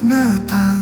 No I'll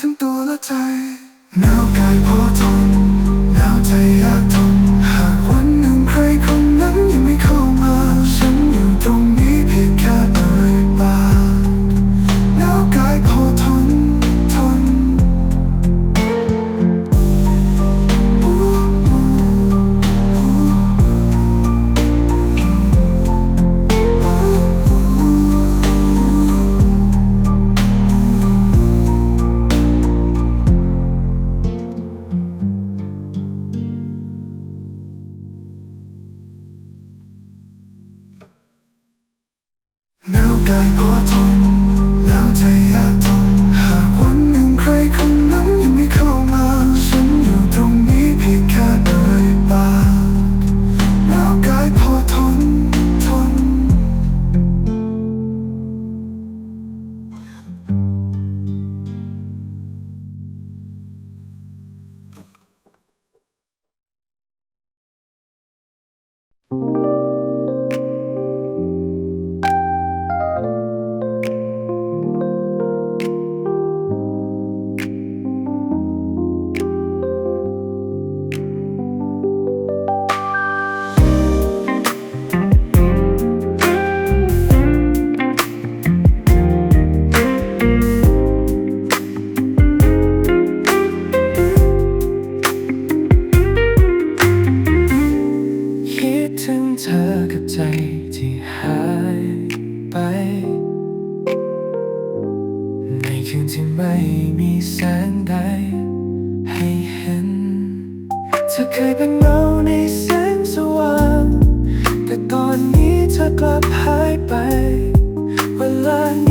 ทั้งตัวและใจหนาวกายพอาในแสงสว่าง แต่ตอนนี้เธอกลับหายไป เวลา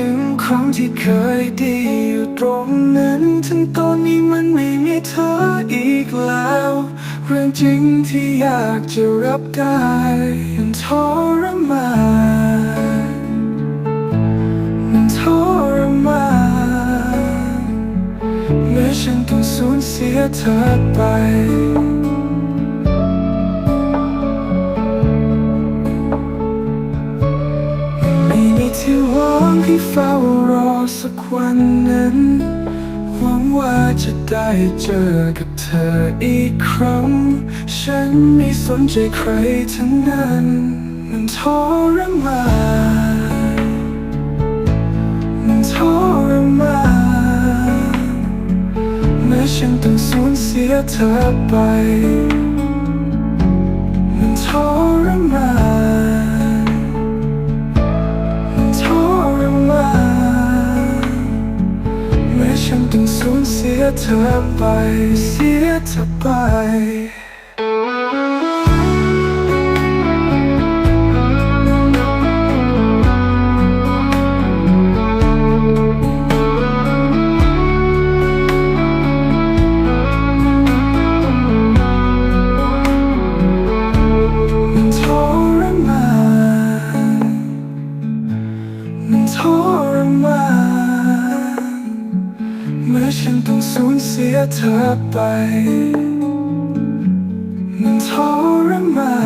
ถึงความที่เคยดีอยู่ตรงนั้นทั้งตอนนี้มันไม่มีเธออีกแล้ว เรื่องจริงที่อยากจะรับได้มันทรมานมันทรมานเมื่อฉันต้องสูญเสียเธอไป ฝ้ารอสักวันนั้น หวังว่าจะได้เจอกับเธออีกครั้ง ฉันไม่สนใจใครทั้งนั้น มันทรมานมันทรมานเมื่อฉันต้องสูญเสียเธอไป มันทรมานียเธอไป เสียเธอไป ธอไปมันทรมา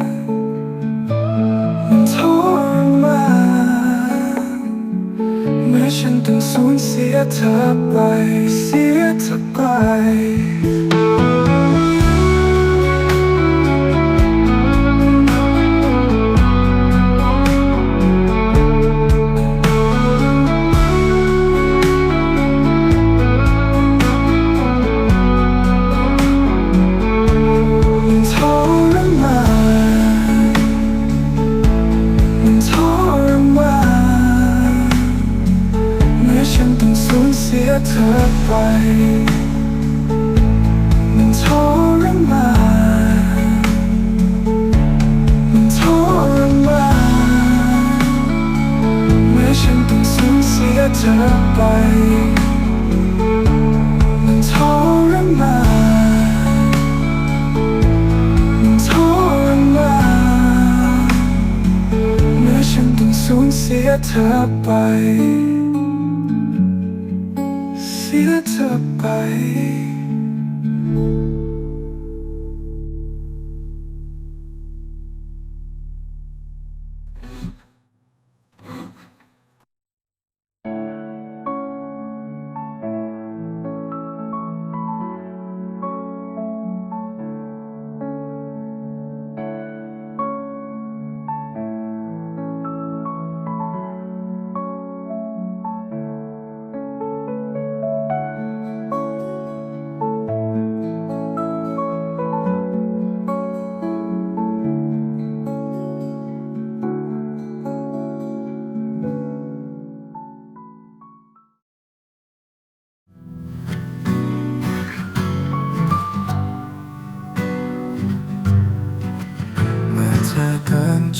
นมันทรมานเมื่อฉันต้องสูญเสียเธอไป เสียเธอไป สูญเสียเธอไป เสียเธอไป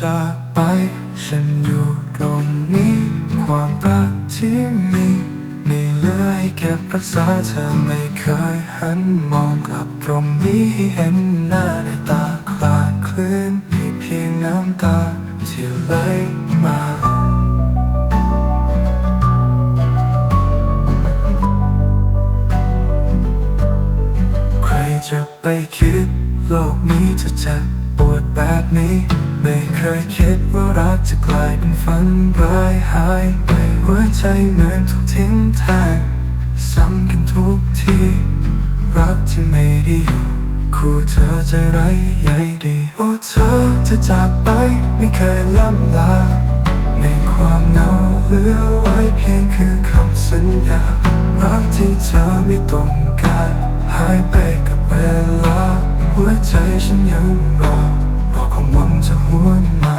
จากไป ฉันอยู่ตรงนี้ ความรักที่มีมีเหลือให้เก็บรักษาเธอไม่เคยหันมองกลับตรงนี้ให้เห็นหน้าในตาคลาดคลื่นมีเพียงน้ำตาที่ไหลมาใครจะไปคิดโลกนี้จะเจ็บ ดแบบนี้ ไม่เคยคิดว่ารักจะกลายเป็นฝันร้ายหายไปหัวใจเหมือนถูกทิ้งแทงซ้ำกันทุกทีรักที่ไม่ดีอยู่คู่เธอใจไรายใหญ่ดีโอ้เธอจะจากไปไม่เคยล่ำลาในความเหงาเหลือไว้เพียงคือคำสัญญารักที่เธอไม่ต้องการหายไปกับเวลา หัวใจฉันยังรอรอความหวังจะหวนมา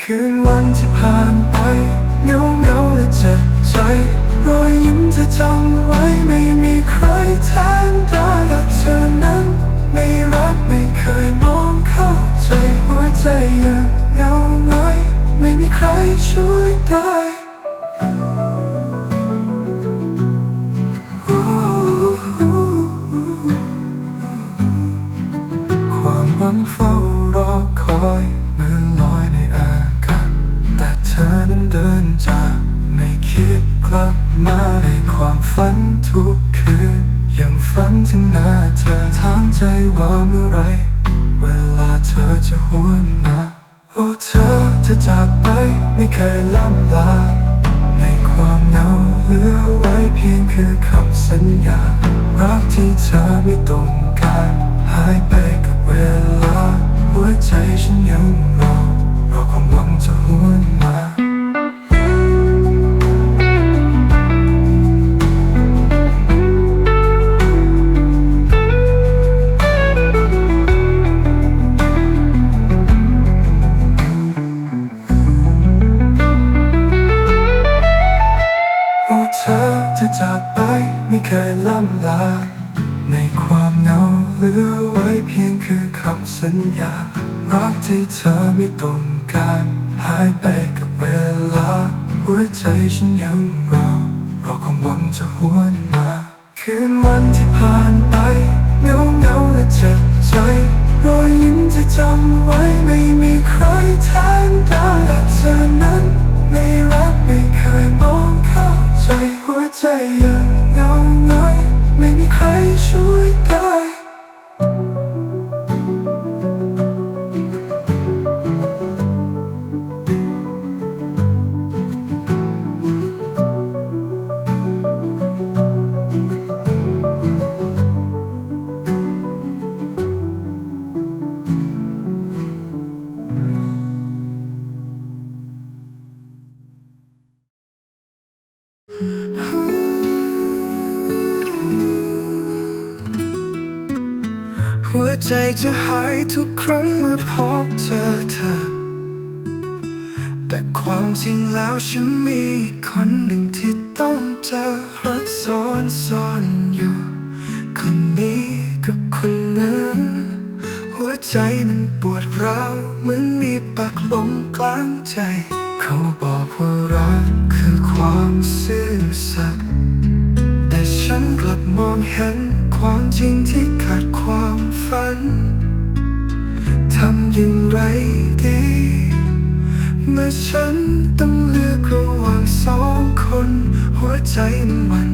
คืนวันที่ผ่านไปเงาเงาและเจ็บใจ รอยยิ้มจะจำไว้ไม่มีใครแทนได้กับเธอนั้น ไม่รักไม่เคยมองเข้าใจหัวใจยังเงาน้อยไม่มีใครช่วยได้ ความหวังเฝ้ารอคอยเหมือนลอยในอากาศแต่เธอนั้นเดินจากไม่คิดกลับมาในความฝันทุกคืนยังฝันถึงหน้าเธอถามใจว่าเมื่อไร เวลาเธอจะหวนมาโอ้เธอจะจากไปไม่เคยล่ำลา ในความเหงาเหลือไว้เพียงคือคำสัญญา รักที่เธอไม่ต้องการหายไปกับ เวลาหัวใจฉันยังรอรอความหวังจะหวนมา สัญญา รักที่เธอไม่ต้องการหายไปกับเวลา หัวใจฉันยังรอรอความหวังจะหวนมาคืนวันที่ผ่านไปเงาเงาและเจ็บใจรอยยิ้มจะจำไว้ไม่มีใครแทนได้แต่เธอนั้น ไม่รักไม่เคยมองเข้าใจหัวใจยังเงาน้อยไม่มีใครช่วยได้ จะหายทุกครั้งเมื่อพบเจอเธอ แต่ความจริงแล้วฉันมีคนหนึ่งที่ต้องเจอรักซ้อนซ้อนอยู่ คนนี้กับคนนั้นหัวใจมันปวดร้าวเหมือนมีปักลงกลางใจ เขาบอกว่ารักคือความซื่อสัตย์แต่ฉันกลับมองเห็นความจริงที่ขาดความฝัน ทำอย่างไรดี เมื่อฉันต้องเลือกระหว่างสองคน หัวใจมัน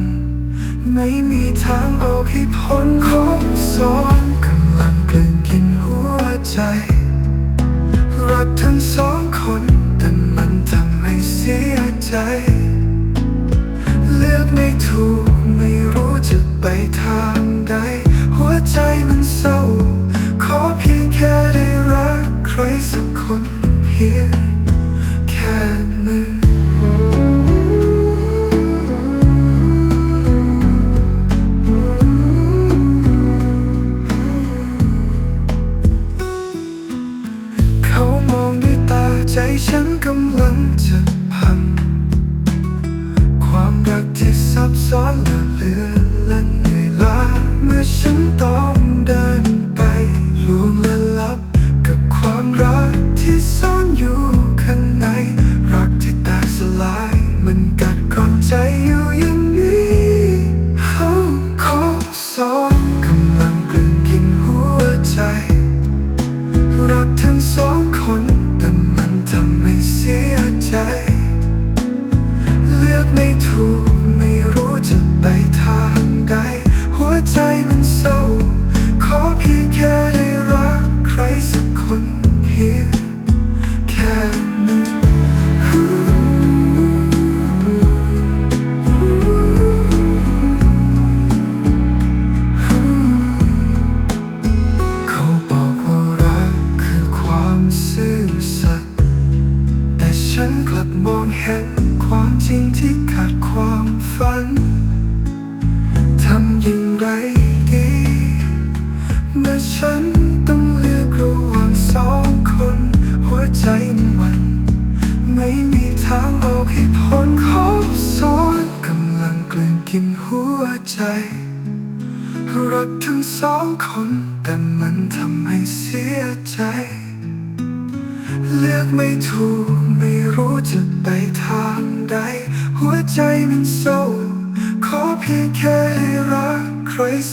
ไม่มีทางออกให้พ้นของสองกำลังกลืนกินหัวใจ รักทั้งสองคนแต่มันทำให้เสียใจ เลือกไม่ถูกไม่รู้จะไปทางใด หัวใจมัน เสักค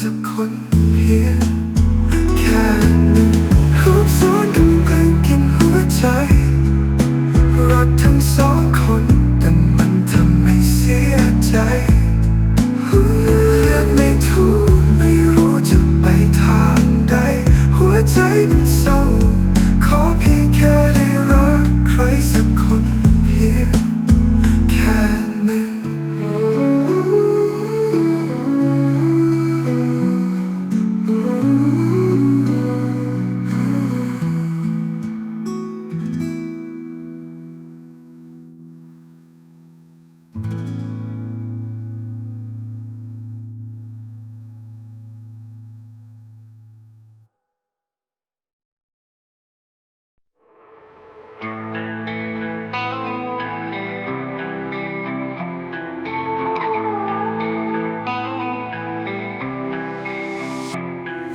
สักคนเพียงแค่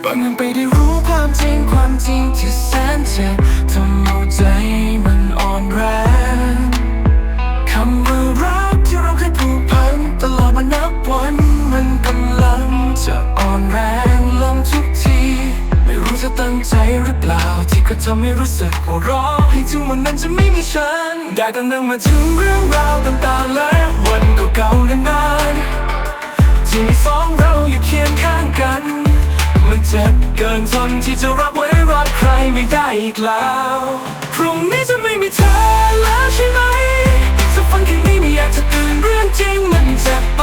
บางอย่างไปได้รู้ความจริงความจริงที่แสนเจ็บทำเอาใจมันอ่อนแรงคำว่ารักที่เราเคยผูกพันตลอดมานับวันมันกำลังจะอ่อนแรงลงทุกที ไม่รู้จะตั้งใจหรือเปล่า ที่ก็ทำให้รู้สึกว่ารอให้ถึงวันนั้นจะไม่มีฉัน ได้แต่นั่มาถึงเรื่องราวต่างๆและวันเก่าๆนานๆที่มีสองเราอยู่เคียงข้างกัน เจ็บเกินทนที่จะรับไว้รักใครไม่ได้อีกแล้ว พรุ่งนี้จะไม่มีเธอแล้วใช่ไหมถ้าฟังแค่นี้ไม่อยากจะตื่นเรื่องจริงมันเจ็บไป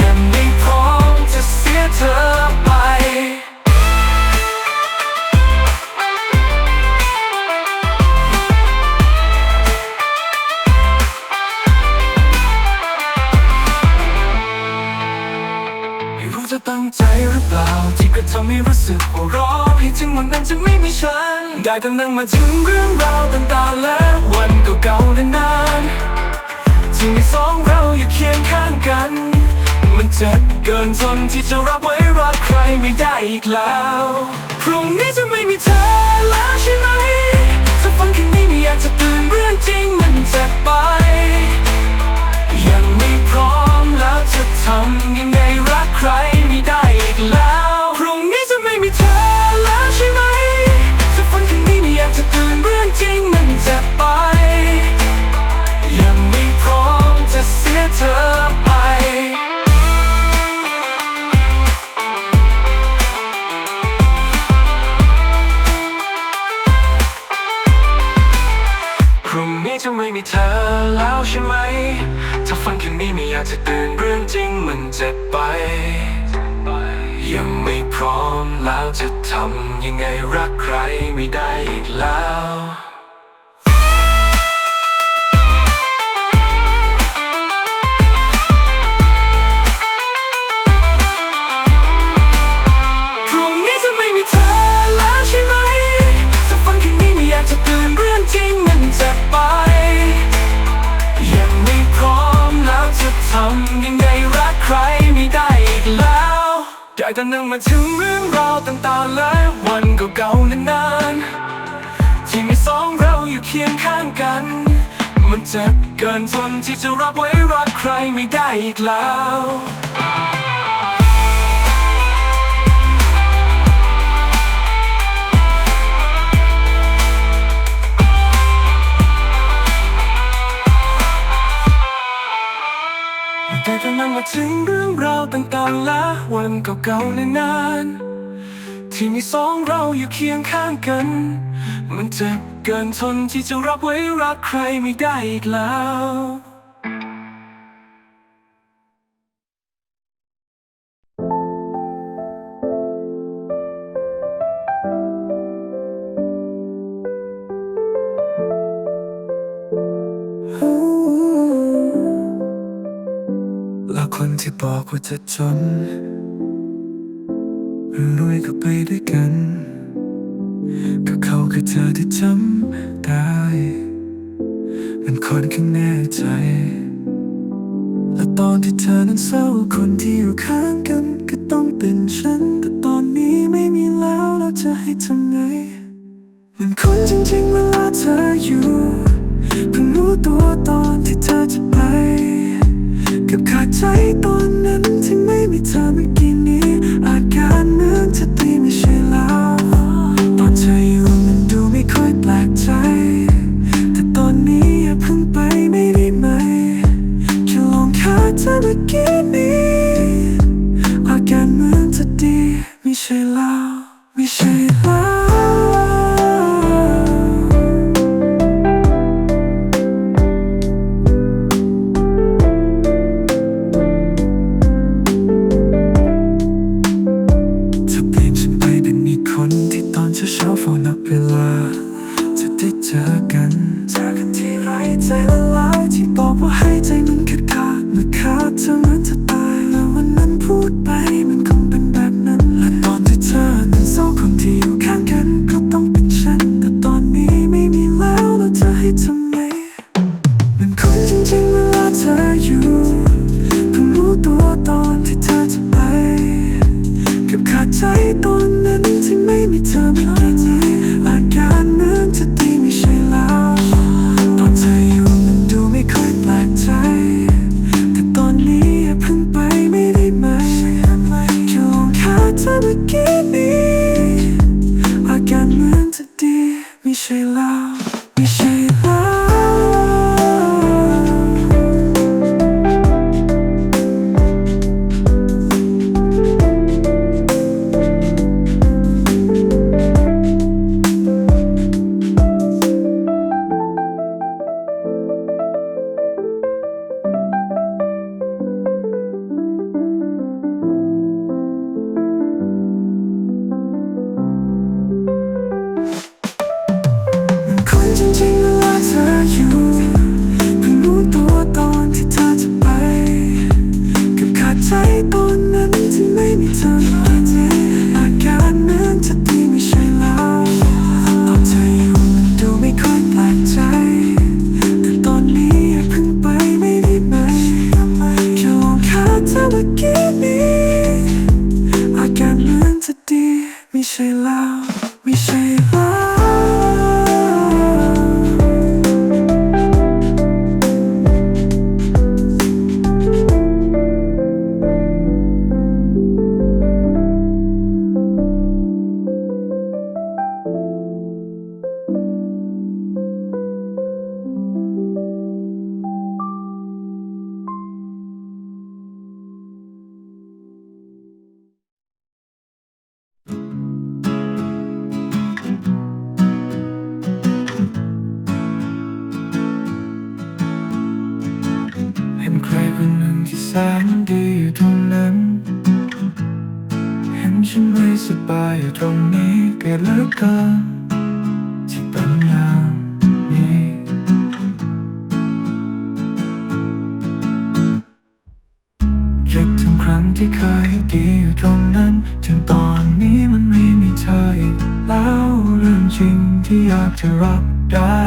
ยังไม่พร้อมจะเสียเธอไป ที่ก็ทำให้รู้สึกว่ารอให้ถึงวันนั้นจะไม่มีฉัน ได้แต่นั่งมาถึงเรื่องราวต่างๆและวันเก่าๆนานๆที่มีสองเราอยู่เคียงข้างกัน มันเจ็บเกินทนที่จะรับไว้รักใครไม่ได้อีกแล้ว พรุ่งนี้จะไม่มีเธอแล้วใช่ไหมถ้าฟังแค่นี้ไม่อยากจะตื่นเรื่องจริงมันเจ็บไป ยังไม่พร้อมแล้วจะทำยังไงรักใครไม่ได้อีกแล้ว มีเธอแล้วใช่ไหมถ้กฝันคืนนี้ไม่อยากจะตื่นเรื่องจริงมันจะไป ยังไม่พร้อมจะเสียเธอ จะทำยังไงรักใครไม่ได้อีกแล้ว แต่นึกมาถึงเรื่องราวต่างๆหลายวันเก่าๆนานๆที่มีสองเราอยู่เคียงข้างกัน มันเจ็บเกินทนที่จะรับไว้รักใครไม่ได้อีกแล้ว แต่ถ้งนำมาถึงเรื่องราวต่างๆและวันเก่าๆในานานที่มีสองเราอยู่เคียงข้างกัน มันเจ็บเกินทนที่จะรับไว้รักใครไม่ได้อีกแล้ว ว่าจะจนรวยก็ไปด้วยกัน ก็เขาคือเธอที่จำได้ เป็นคนข้างแน่ใจ และตอนที่เธอนั้นเศร้าคนที่อยู่ข้างกัน ก็ต้องเป็นฉัน แต่ตอนนี้ไม่มีแล้วเราจะให้ทำไงมันคนจริงๆเวลาเธออยู่เพิ่งรู้ตัวตอนที่เธอจะ ขาดใจตอนนั้นที่ไม่มีเธอไม่ จริงที่อยากจะรับได้